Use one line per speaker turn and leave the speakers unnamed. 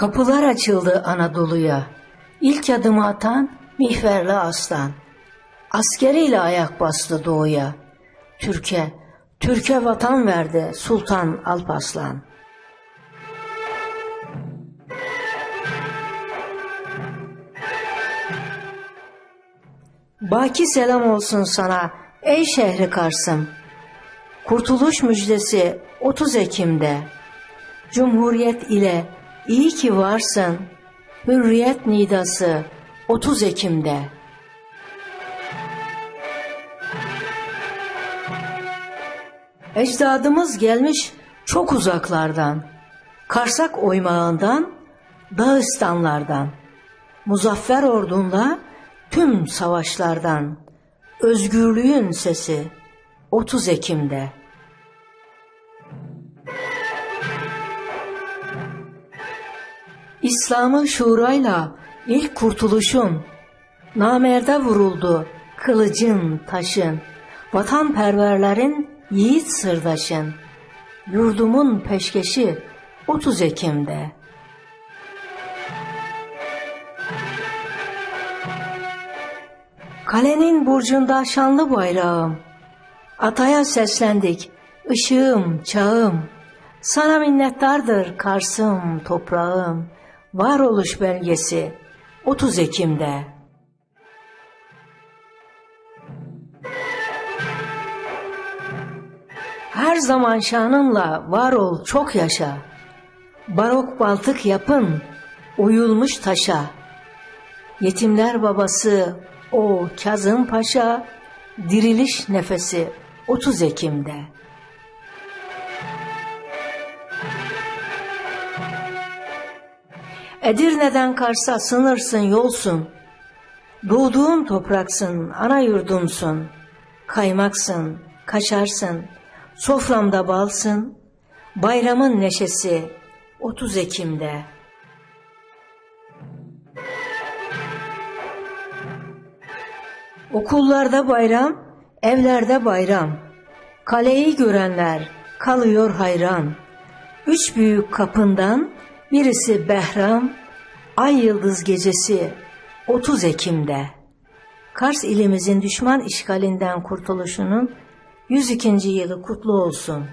Kapılar açıldı Anadolu'ya. İlk adımı atan Mihverli Aslan. Askeriyle ayak bastı doğuya. Türkiye, Türkiye vatan verdi Sultan Alparslan. Baki selam olsun sana ey şehri Kars'ım. Kurtuluş müjdesi 30 Ekim'de. Cumhuriyet ile iyi ki varsın. Hürriyet nidası 30 Ekim'de. Ecdadımız gelmiş çok uzaklardan. Karsak oymağından, Dağıstanlardan. Muzaffer ordunla tüm savaşlardan. Özgürlüğün sesi 30 Ekim'de. İslam'ın şuurayla ilk kurtuluşun, namerde vuruldu kılıcın taşın, vatanperverlerin yiğit sırdaşın, yurdumun peşkeşi 30 Ekim'de. Kalenin burcunda şanlı bayrağım, ataya seslendik, ışığım, çağım, sana minnettardır Kars'ım, toprağım, varoluş belgesi 30 Ekim'de. Her zaman şanınla var ol çok yaşa. Barok baltık yapın, oyulmuş taşa. Yetimler babası o Kazım Paşa, diriliş nefesi 30 Ekim'de. Edirne'den Kars'a sınırsın yolsun. Doğduğum topraksın, ana yurdumsun. Kaymaksın, kaşarsın, soframda balsın. Bayramın neşesi 30 Ekim'de. Okullarda bayram, evlerde bayram. Kaleyi görenler kalıyor hayran. Üç büyük kapından birisi Behram, Ay Yıldız Gecesi 30 Ekim'de. Kars ilimizin düşman işgalinden kurtuluşunun 102. yılı kutlu olsun.